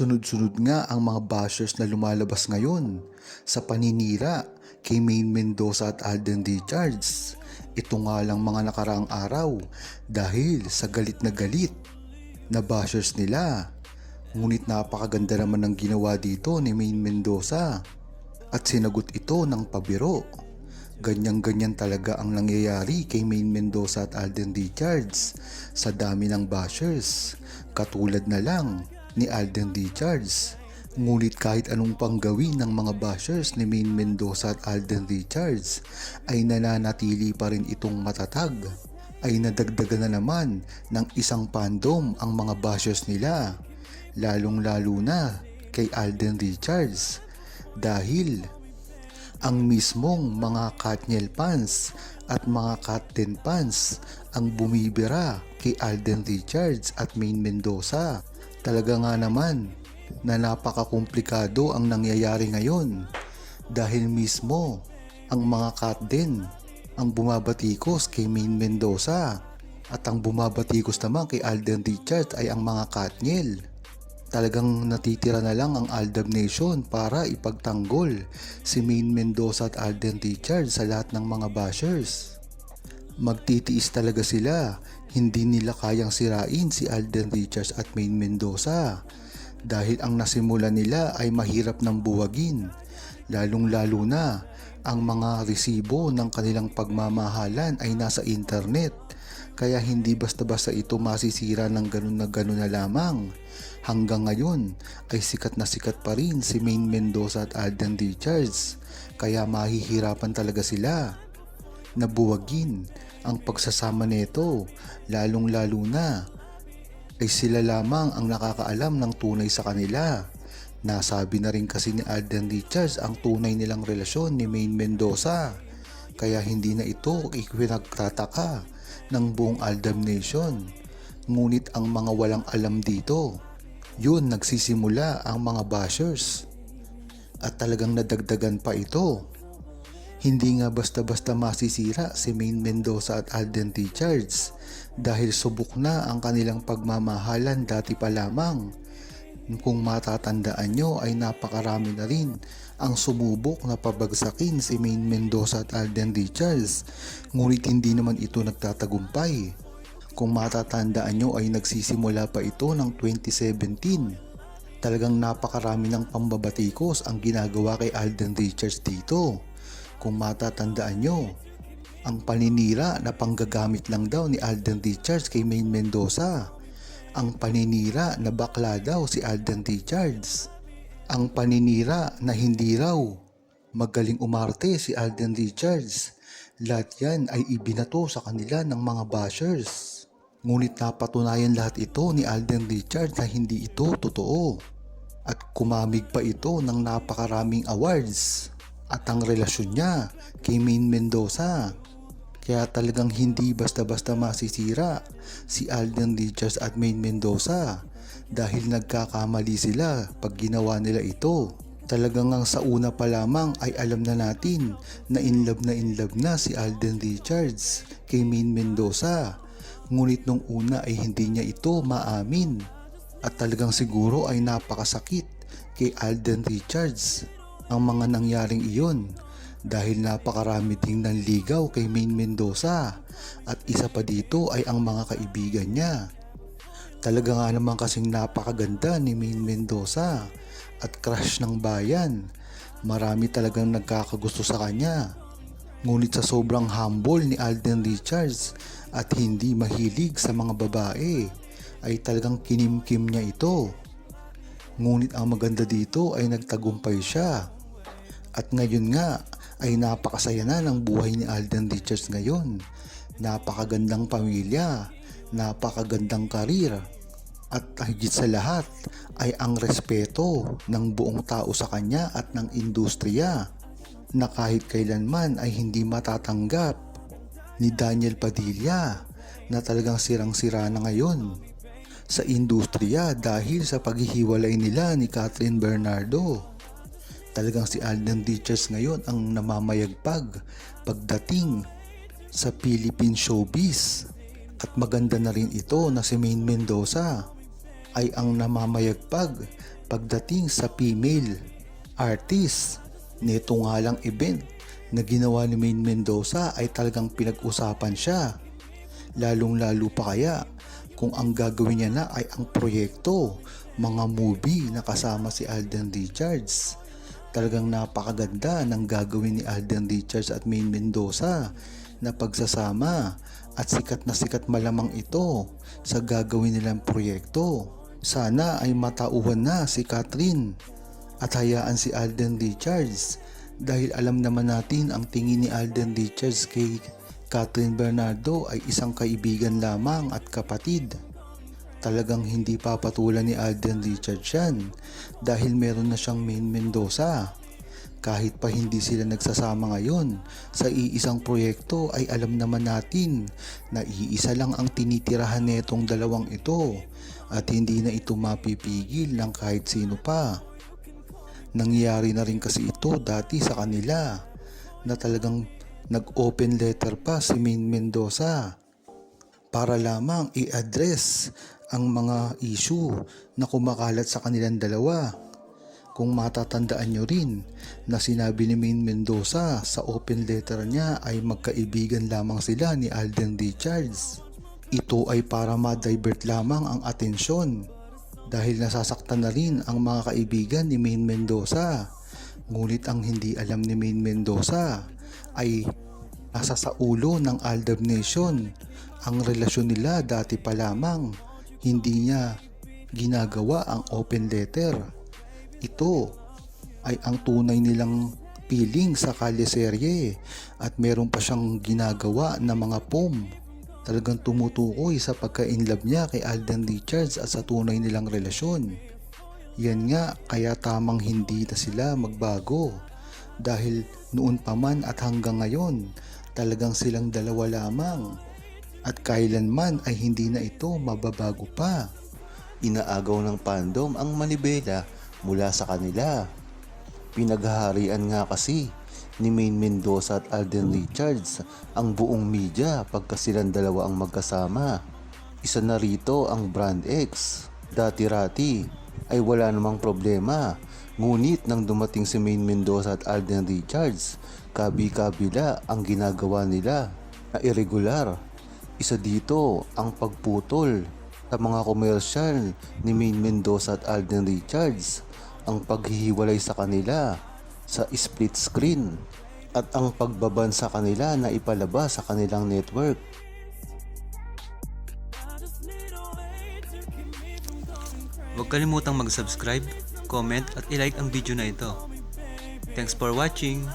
Sunod-sunod nga ang mga bashers na lumalabas ngayon sa paninira kay Maine Mendoza at Alden Richards. Ito nga lang mga nakaraang araw dahil sa galit na galit na bashers nila. Ngunit napakaganda naman ng ginawa dito ni Maine Mendoza at sinagot ito ng pabiro. Ganyan-ganyan talaga ang nangyayari kay Maine Mendoza at Alden Richards sa dami ng bashers. Katulad na lang ni Alden Richards. Ngunit kahit anong panggawin ng mga bashers ni Maine Mendoza at Alden Richards ay nananatili pa rin itong matatag. Ay nadagdagan na naman ng isang fandom ang mga bashers nila lalong lalo na kay Alden Richards dahil ang mismong mga Katniel fans at mga Katten fans ang bumibira kay Alden Richards at Maine Mendoza. Talaga nga naman na napakakomplikado ang nangyayari ngayon dahil mismo ang mga Katten ang bumabatikos kay Maine Mendoza at ang bumabatikos naman kay Alden Richards ay ang mga Katniel. Talagang natitira na lang ang Aldab Nation para ipagtanggol si Maine Mendoza at Alden Richards sa lahat ng mga bashers. Magtitiis talaga sila, hindi nila kayang sirain si Alden Richards at Maine Mendoza dahil ang nasimula nila ay mahirap ng buwagin, lalong lalo na ang mga resibo ng kanilang pagmamahalan ay nasa internet kaya hindi basta-basta ito masisira ng ganun na ganun na lamang. Hanggang ngayon ay sikat na sikat pa rin si Maine Mendoza at Alden Richards kaya mahihirapan talaga sila. Nabuwagin ang pagsasama nito lalong lalo na ay sila lamang ang nakakaalam ng tunay sa kanila. Nasabi na rin kasi ni Alden Richards ang tunay nilang relasyon ni Maine Mendoza kaya hindi na ito ikwinagtataka ng buong Aldam Nation. Ngunit ang mga walang alam dito, yun nagsisimula ang mga bashers. At talagang nadagdagan pa ito. Hindi nga basta-basta masisira si Maine Mendoza at Alden Richards dahil subok na ang kanilang pagmamahalan dati pa lamang. Kung matatandaan nyo ay napakarami na rin ang sumubok na pabagsakin si Maine Mendoza at Alden Richards ngunit hindi naman ito nagtatagumpay. Kung matatandaan nyo ay nagsisimula pa ito ng 2017. Talagang napakarami ng pambabatikos ang ginagawa kay Alden Richards dito. Kung matatandaan nyo, ang paninira na panggagamit lang daw ni Alden Richards kay Maine Mendoza. Ang paninira na bakla daw si Alden Richards. Ang paninira na hindi raw magaling umarte si Alden Richards. Lahat yan ay ibinato sa kanila ng mga bashers. Ngunit napatunayan lahat ito ni Alden Richards na hindi ito totoo. At kumamig pa ito ng napakaraming awards at ang relasyon niya kay Maine Mendoza. Kaya talagang hindi basta-basta masisira si Alden Richards at Maine Mendoza dahil nagkakamali sila pag ginawa nila ito. Talagang ang sa una pa lamang ay alam na natin na in love na in love na si Alden Richards kay Maine Mendoza. Ngunit nung una ay hindi niya ito maamin at talagang siguro ay napakasakit kay Alden Richards ang mga nangyaring iyon dahil napakarami ding nanligaw kay Maine Mendoza at isa pa dito ay ang mga kaibigan niya. Talaga nga naman kasing napakaganda ni Maine Mendoza at crush ng bayan. Marami talagang nagkakagusto sa kanya. Ngunit sa sobrang humble ni Alden Richards at hindi mahilig sa mga babae ay talagang kinimkim niya ito. Ngunit ang maganda dito ay nagtagumpay siya. At ngayon nga ay napakasaya na ng buhay ni Alden Richards ngayon. Napakagandang pamilya, napakagandang karir, at higit sa lahat ay ang respeto ng buong tao sa kanya at ng industriya na kahit kailanman ay hindi matatanggap ni Daniel Padilla na talagang sirang-sira na ngayon sa industriya dahil sa paghihiwalay nila ni Catherine Bernardo. Talagang si Alden Richards ngayon ang namamayagpag pagdating sa Philippine showbiz. At maganda na rin ito na si Maine Mendoza ay ang namamayagpag pagdating sa female artist. Nito nga lang event na ginawa ni Maine Mendoza ay talagang pinag-usapan siya. Lalong lalo pa kaya kung ang gagawin niya na ay ang proyekto, mga movie na kasama si Alden Richards. Talagang napakaganda ng gagawin ni Alden Richards at Maine Mendoza na pagsasama at sikat na sikat malamang ito sa gagawin nilang proyekto. Sana ay matauhan na si Catherine at hayaan si Alden Richards dahil alam naman natin ang tingin ni Alden Richards kay Catherine Bernardo ay isang kaibigan lamang at kapatid. Talagang hindi papatulan ni Alden Richards yan dahil meron na siyang main Mendoza. Kahit pa hindi sila nagsasama ngayon sa iisang proyekto ay alam naman natin na iisa lang ang tinitirahan netong dalawang ito at hindi na ito mapipigil ng kahit sino pa. Nangyari na rin kasi ito dati sa kanila na talagang nag-open letter pa si Main Mendoza para lamang i-address ang mga issue na kumakalat sa kanilang dalawa. Kung matatandaan nyo rin na sinabi ni Main Mendoza sa open letter niya ay magkaibigan lamang sila ni Alden Richards. Ito ay para ma-divert lamang ang atensyon dahil nasasaktan na rin ang mga kaibigan ni Main Mendoza. Ngunit ang hindi alam ni Main Mendoza ay nasa sa ulo ng Aldab Nation ang relasyon nila dati pa lamang. Hindi niya ginagawa ang open letter. Ito ay ang tunay nilang feeling sa kalyeserye at meron pa siyang ginagawa na mga poem. Talagang tumutukoy sa pagka-inlove niya kay Alden Richards at sa tunay nilang relasyon. Yan nga kaya tamang hindi na sila magbago dahil noon pa man at hanggang ngayon talagang silang dalawa lamang at kailanman ay hindi na ito mababago pa. Inaagaw ng fandom ang manibela mula sa kanila. Pinaghaharian nga kasi ni Main Mendoza at Alden Richards ang buong media pagka silang dalawa ang magkasama. Isa na rito ang Brand X. Dati-rati ay wala namang problema. Ngunit nang dumating si Main Mendoza at Alden Richards, kabi-kabila ang ginagawa nila na irregular. Isa dito ang pagputol sa mga komersyal ni Main Mendoza at Alden Richards, ang paghihiwalay sa kanila sa split screen at ang pagbaban sa kanila na ipalabas sa kanilang network. Huwag kalimutang mag-subscribe, comment at ilike ang video na ito. Thanks for watching!